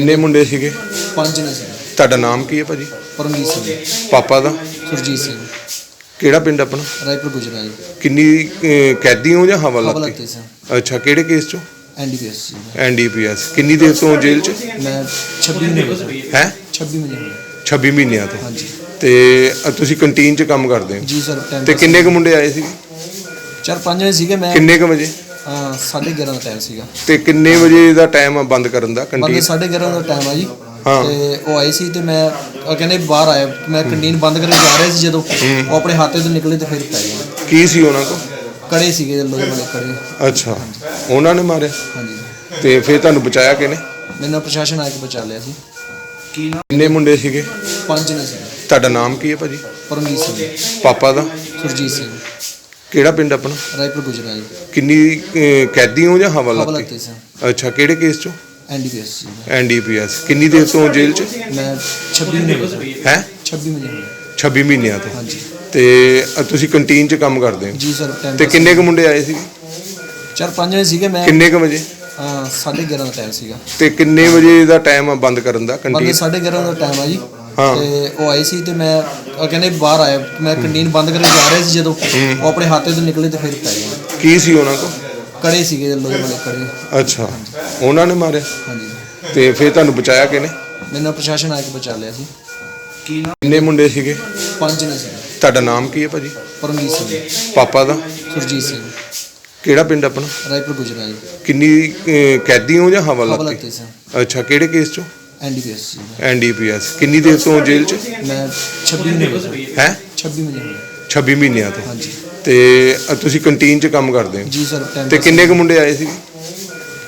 ਕਿੰਨੇ ਮੁੰਡੇ ਸੀਗੇ? ਪੰਜ ਨੇ ਸੀ ਤੁਹਾਡਾ ਨਾਮ ਕੀ ਹੈ ਭਾਜੀ? ਪਰਮਜੀਤ ਸਿੰਘ। ਪਾਪਾ ਦਾ? ਸੁਰਜੀਤ ਸਿੰਘ। ਕਿਹੜਾ ਪਿੰਡ ਆਪਣਾ? ਰਾਏਪੁਰ ਗੁਜਰਾਲ ਕਿੰਨੀ ਅਹ, ਕੈਦੀ ਹੋ ਜਾਂ ਹਵਾਲਾਤੀ? ਹਵਾਲਾਤੇ ਅੱਛਾ ਕਿਹੜੇ ਕੇਸ ਚੋਂ? ਐਨਡੀਪੀਐਸ ਸੀ। ਐਨਡੀਪੀਐਸ ਕਿੰਨੀ ਦੇਰ ਤੋਂ ਜੇਲ੍ਹ 'ਚ? ਮੈਂ 26 ਮਹੀਨੇ ਹੋ ਗਏ ਹੈ? 26 ਮਹੀਨੇ ਹੋ ਗਏ 26 ਮਹੀਨਿਆਂ ਤੋਂ। ਹਾਂਜੀ। ਤੇ ਅ, ਤੁਸੀਂ ਕੰਟੀਨ 'ਚ ਕੰਮ ਕਰਦੇ ਹੋ? ਜੀ ਸਰ ਟਾਈਮ ਤੇ ਕਿੰਨੇ ਕੁ ਮੁੰਡੇ ਆਏ ਸੀ? ਚਾਰ ਪੰਜ ਨੇ ਸੀਗੇ ਮੈਂ ਕਿੰਨੇ ਕੁ ਵਜੇ? ਹਾਂ, ਸਾਢੇ 11 ਦਾ ਟਾਈਮ ਸੀਗਾ। ਤੇ ਕਿੰਨੇ ਵਜੇ ਦਾ ਟਾਈਮ ਆ ਬੰਦ ਕਰਨ ਦਾ? ਬੰਦੇ ਕੰਟੀਨ ਸਾਢੇ 11 ਦਾ ਟਾਈਮ ਆ ਜੀ। ਹਾਂ। ਤੇ ਉਹ ਆਏ ਸੀ ਤੇ ਮੈਂ ਉਹ ਕਹਿੰਦੇ ਬਾਹਰ ਆਇਆ ਮੈਂ ਕੰਟੀਨ ਬੰਦ ਕਰਨ ਜਾ ਰਿਹਾ ਸੀ ਜਦੋਂ। ਉਹ ਆਪਣੇ ਹਾਤੇ ਤੋਂ ਨਿਕਲੇ ਤੇ ਫਿਰ ਪੈ ਗਏ। ਕੀ ਸੀ ਉਹਨਾਂ ਕੋ ਕੜੇ ਸੀਗੇ ਲੋਹੇ ਵਾਲੇ ਕੜੇ ਅੱਛਾ। ਉਹਨਾਂ ਨੇ ਮਾਰਿਆ? ਹਾਂਜੀ। ਤੇ ਫਿਰ ਤੁਹਾਨੂੰ ਬਚਾਇਆ ਕਿਨੇ ਮੈਨੂੰ ਪ੍ਰਸ਼ਾਸਨ ਆ ਕੇ ਬਚਾ ਲਿਆ ਸੀ। ਕਿੰਨੇ ਮੁੰਡੇ ਸੀਗੇ? ਪੰਜ ਨੇ ਸੀ ਤੁਹਾਡਾ ਨਾਮ ਕੀ ਹੈ ਭਾਜੀ? ਪਰਮਜੀਤ ਸਿੰਘ। ਪਾਪਾ ਦਾ? ਸੁਰਜੀਤ ਸਿੰਘ। ਕਿਹੜਾ ਪਿੰਡ ਆਪਣਾ? ਰਾਏਪੁਰ ਗੁਜਰਾਲ। ਕਿੰਨੀ ਅਹ, ਕੈਦੀ ਹੋ ਜਾਂ ਹਵਾਲਾਤੀ? ਹਵਾਲਾਤੇ ਸੀ। ਅੱਛਾ ਕਿਹੜੇ ਕੇਸ ਚੋਂ? ਐਨਡੀਪੀਐਸ ਐਨਡੀਪੀਐਸ ਕਿੰਨੀ ਦੇਰ ਤੋਂ ਜੇਲ੍ਹ 'ਚ? ਮੈਂ 26 ਮਹੀਨੇ ਹੋ ਗਏ। ਹੈ? 26 ਮਹੀਨੇ ਗਏ। 26 ਮਹੀਨਿਆਂ ਤੋਂ। ਹਾਂਜੀ। ਤੇ ਅ, ਤੁਸੀਂ ਕੰਟੀਨ 'ਚ ਕੰਮ ਕਰਦੇ ਹੋ? ਜੀ ਸਰ ਟਾਈਮ ਤੇ ਕਿੰਨੇ ਕੁ ਮੁੰਡੇ ਆਏ ਸੀ? ਚਾਰ ਪੰਜ ਨੇ ਸੀਗੇ ਮੈਂ ਕਿੰਨੇ ਕੁ ਵਜੇ? ਹਾਂ, ਸਾਢੇ 11 ਦਾ ਟਾਈਮ ਸੀਗਾ। ਤੇ ਕਿੰਨੇ ਵਜੇ ਦਾ ਟਾਈਮ ਆ ਬੰਦ ਕਰਨ ਦਾ ਕੰਟੀਨ? ਸਾਢੇ 11 ਦਾ ਟਾਈਮ ਆ ਜੀ। ਤੇ ਉਹ ਆਏ ਸੀ ਤੇ ਮੈਂ ਉਹ ਕਹਿੰਦੇ ਬਾਹਰ ਆਇਆ ਮੈਂ ਕੰਟੀਨ ਬੰਦ ਕਰਨ ਜਾ ਰਿਹਾ ਸੀ ਜਦੋਂ ਉਹ ਆਪਣੇ ਹਾਤੇ ਤੋਂ ਨਿਕਲੇ ਤੇ ਫਿਰ ਪੈ ਗਏ। ਕੀ ਸੀ ਉਹਨਾਂ ਕੋ ਕੜੇ ਸੀਗੇ ਲੋਹੇ ਵਾਲੇ ਕੜੇ। ਅੱਛਾ। ਉਹਨਾਂ ਨੇ ਮਾਰਿਆ ਹਾਂਜੀ। ਤੇ ਫਿਰ ਤੁਹਾਨੂੰ ਬਚਾਇਆ ਕਿਨੇ ਮੈਨੂੰ ਪ੍ਰਸ਼ਾਸਨ ਆ ਕੇ ਬਚਾ ਲਿਆ ਸੀ। ਕਿੰਨੇ ਮੁੰਡੇ ਸੀਗੇ? ਪੰਜ ਨੇ ਸੀ ਤੁਹਾਡਾ ਨਾਮ ਕੀ ਹੈ ਭਾਜੀ? ਪਰਮਜੀਤ ਸਿੰਘ। ਪਾਪਾ ਦਾ? ਸੁਰਜੀਤ ਸਿੰਘ। ਕਿਹੜਾ ਪਿੰਡ ਆਪਣਾ? ਰਾਏਪੁਰ ਗੁਜਰਾਲ ਕਿੰਨੀ ਅਹ, ਕੈਦੀ ਹੋ ਜਾਂ ਹਵਾਲਾਤੀ? ਅੱਛਾ ਕਿਹੜੇ ਕੇਸ ਚੋਂ? NDPS NDPS. ਕਿੰਨੀ ਦੇਰ ਤੋਂ ਜੇਲ੍ਹ 'ਚ? ਮੈਂ 26 ਮਹੀਨੇ ਹੋ ਗਏ। ਹੈ? 26 ਮਹੀਨੇ ਹੋ ਗਏ। 26 ਮਹੀਨਿਆਂ ਤੋਂ। ਹਾਂਜੀ। ਤੇ ਤੁਸੀਂ ਕੰਟੀਨ 'ਚ ਕੰਮ ਕਰਦੇ ਹੋ? ਜੀ ਸਰ ਤੇ ਕਿੰਨੇ ਕੁ ਮੁੰਡੇ ਆਏ ਸੀ?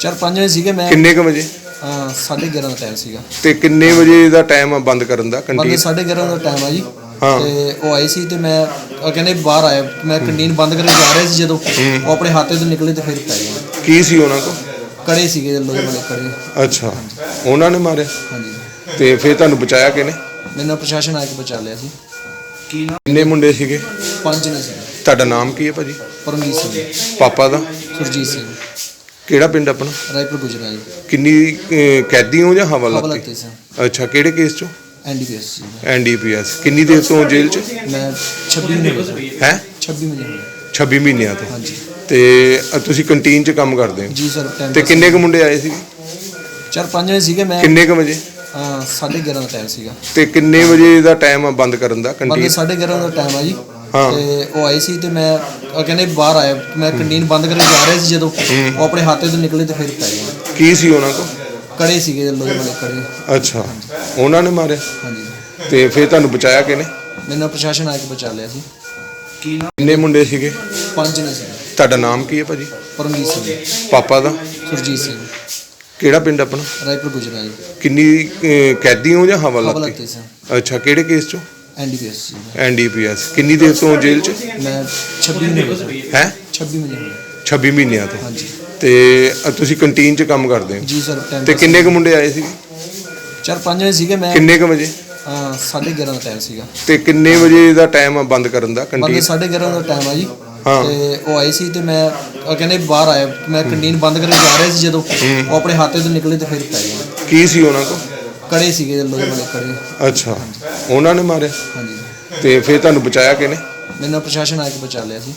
ਚਾਰ ਪੰਜ ਨੇ ਸੀਗੇ ਮੈਂ ਕਿੰਨੇ ਕੁ ਵਜੇ? ਹਾਂ, ਸਾਢੇ 11 ਦਾ ਟਾਈਮ ਸੀਗਾ। ਤੇ ਕਿੰਨੇ ਵਜੇ ਦਾ ਟਾਈਮ ਆ ਬੰਦ ਕਰਨ ਦਾ ਬੰਦੇ ਕੰਟੀਨ ਸਾਢੇ 11 ਦਾ ਟਾਈਮ ਆ ਜੀ। ਹਾਂ। ਤੇ ਉਹ ਆਏ ਸੀ ਤੇ ਮੈਂ ਉਹ ਕਹਿੰਦੇ ਬਾਹਰ ਆਇਆ ਮੈਂ ਕੰਟੀਨ ਬੰਦ ਕਰਨ ਜਾ ਰਿਹਾ ਸੀ ਜਦੋਂ ਉਹ ਆਪਣੇ ਹਾਤੇ ਤੋਂ ਨਿਕਲੇ ਤੇ ਫਿਰ ਪੈ ਗਏ। ਕੀ ਸੀ ਉਹਨਾਂ ਕੋ ਕੜੇ ਸੀਗੇ ਲੋਹੇ ਵਾਲੇ ਕੜੇ। ਅੱਛਾ ਉਹਨਾਂ ਨੇ ਮਾਰਿਆ ਹਾਂਜੀ। ਤੇ ਫਿਰ ਤੁਹਾਨੂੰ ਬਚਾਇਆ ਕਿਨੇ ਮੈਨੂੰ ਪ੍ਰਸ਼ਾਸਨ ਆ ਕੇ ਬਚਾ ਲਿਆ ਸੀ। ਕਿੰਨੇ ਮੁੰਡੇ ਸੀਗੇ? ਪੰਜ ਨੇ ਸੀ ਤੁਹਾਡਾ ਨਾਮ ਕੀ ਹੈ ਭਾਜੀ? ਪਰਮਜੀਤ ਸਿੰਘ। ਪਾਪਾ ਦਾ? ਸੁਰਜੀਤ ਸਿੰਘ। ਕਿਹੜਾ ਪਿੰਡ ਆਪਣਾ? ਰਾਏਪੁਰ ਗੁਜਰਾਲ ਕਿੰਨੀ ਅਹ, ਕੈਦੀ ਹੋ ਜਾਂ ਹਵਾਲਾਤੀ? ਹਵਾਲਾਤੇ ਸੀ। ਅੱਛਾ ਕਿਹੜੇ ਕੇਸ ਚੋਂ? ਐਨਡੀਪੀਐਸ ਸੀ। ਐਨਡੀਪੀਐਸ ਕਿੰਨੀ ਦੇਰ ਤੋਂ ਜੇਲ੍ਹ 'ਚ? ਮੈਂ 26 ਮਹੀਨੇ ਹੋ ਗਏ ਹੈ? 26 ਮਹੀਨੇ ਹੋ ਗਏ 26 ਮਹੀਨਿਆਂ ਤੋਂ। ਹਾਂਜੀ। ਤੇ ਅ, ਤੁਸੀਂ ਕੰਟੀਨ 'ਚ ਕੰਮ ਕਰਦੇ ਹੋ? ਜੀ ਸਰ ਟਾਈਮ ਤੇ ਕਿੰਨੇ ਕੁ ਮੁੰਡੇ ਆਏ ਸੀ? ਚਾਰ ਪੰਜ ਨੇ ਸੀਗੇ ਮੈਂ ਕਿੰਨੇ ਕੁ ਵਜੇ? ਹਾਂ, ਸਾਢੇ 11 ਦਾ ਟਾਈਮ ਸੀਗਾ। ਤੇ ਕਿੰਨੇ ਵਜੇ ਦਾ ਟਾਈਮ ਆ ਬੰਦ ਕਰਨ ਦਾ ਬੰਦੇ ਕੰਟੀਨ ਸਾਢੇ 11 ਦਾ ਟਾਈਮ ਆ ਜੀ। ਹਾਂ। ਤੇ ਉਹ ਆਏ ਸੀ ਤੇ ਮੈਂ ਉਹ ਕਹਿੰਦੇ ਬਾਹਰ ਆਇਆ ਮੈਂ ਕੰਟੀਨ ਬੰਦ ਕਰਨ ਜਾ ਰਿਹਾ ਸੀ ਜਦੋਂ। ਉਹ ਆਪਣੇ ਹਾਤੇ ਤੋਂ ਨਿਕਲੇ ਤੇ ਫਿਰ ਪੈ ਗਏ। ਕੀ ਸੀ ਉਹਨਾਂ ਕੋ ਕੜੇ ਸੀਗੇ ਲੋਹੇ ਵਾਲੇ ਕੜੇ। ਅੱਛਾ। ਉਹਨਾਂ ਨੇ ਮਾਰਿਆ? ਹਾਂਜੀ। ਤੇ ਫਿਰ ਤੁਹਾਨੂੰ ਬਚਾਇਆ ਕਿਨੇ ਮੈਨੂੰ ਪ੍ਰਸ਼ਾਸਨ ਆ ਕੇ ਬਚਾ ਲਿਆ ਸੀ। ਕਿੰਨੇ ਮੁੰਡੇ ਸੀਗੇ? ਪੰਜ ਨੇ ਸੀ ਤੁਹਾਡਾ ਨਾਮ ਕੀ ਹੈ ਭਾਜੀ? ਪਰਮਜੀਤ ਸਿੰਘ। ਪਾਪਾ ਦਾ? ਸੁਰਜੀਤ ਸਿੰਘ। ਕਿਹੜਾ ਪਿੰਡ ਆਪਣਾ? ਰਾਏਪੁਰ ਗੁਜਰਾਲ ਕਿੰਨੀ ਅਹ, ਕੈਦੀ ਹੋ ਜਾਂ ਹਵਾਲਾਤੀ? ਹਵਾਲਾਤੇ ਸੀ ਅੱਛਾ ਕਿਹੜੇ ਕੇਸ ਚੋਂ? ਐਨਡੀਪੀਐਸ ਐਨਡੀਪੀਐਸ ਕਿੰਨੀ ਦੇਰ ਤੋਂ ਜੇਲ੍ਹ 'ਚ? ਮੈਂ 26 ਮਹੀਨੇ ਹੋ ਗਏ। ਹੈ? 26 ਮਹੀਨੇ ਹੋ ਗਏ। 26 ਮਹੀਨਿਆਂ ਤੋਂ। ਹਾਂਜੀ। ਤੇ ਅ, ਤੁਸੀਂ ਕੰਟੀਨ 'ਚ ਕੰਮ ਕਰਦੇ ਹੋ? ਜੀ ਸਰ ਟਾਈਮ ਤੇ ਕਿੰਨੇ ਕੁ ਮੁੰਡੇ ਆਏ ਸੀ? ਚਾਰ ਪੰਜ ਨੇ ਸੀਗੇ ਮੈਂ ਕਿੰਨੇ ਕੁ ਵਜੇ? ਹਾਂ, ਸਾਢੇ 11 ਦਾ ਟਾਈਮ ਸੀਗਾ। ਤੇ ਕਿੰਨੇ ਵਜੇ ਦਾ ਟਾਈਮ ਆ ਬੰਦ ਕਰਨ ਦਾ? ਬੰਦੇ ਕੰਟੀਨ? ਸਾਢੇ 11 ਦਾ ਟਾਈਮ ਆ ਜੀ। ਤੇ ਉਹ ਆਏ ਸੀ ਤੇ ਮੈਂ ਉਹ ਕਹਿੰਦੇ ਬਾਹਰ ਆਇਆ। ਮੈਂ ਕੰਟੀਨ ਬੰਦ ਕਰਨ ਜਾ ਰਿਹਾ ਸੀ ਜਦੋਂ ਉਹ ਆਪਣੇ ਹਾਤੇ ਤੋਂ ਨਿਕਲੇ ਤੇ ਫਿਰ ਪੈ ਗਏ। ਕੀ ਸੀ ਉਹਨਾਂ ਕੋ ਕੜੇ ਸੀਗੇ ਲੋਹੇ ਵਾਲੇ ਕੜੇ ਅੱਛਾ। ਉਹਨਾਂ ਨੇ ਮਾਰਿਆ? ਹਾਂਜੀ। ਤੇ ਫਿਰ ਤੁਹਾਨੂੰ ਬਚਾਇਆ ਕਿਨੇ ਮੈਨੂੰ ਪ੍ਰਸ਼ਾਸਨ ਆ ਕੇ ਬਚਾ ਲਿਆ ਸੀ।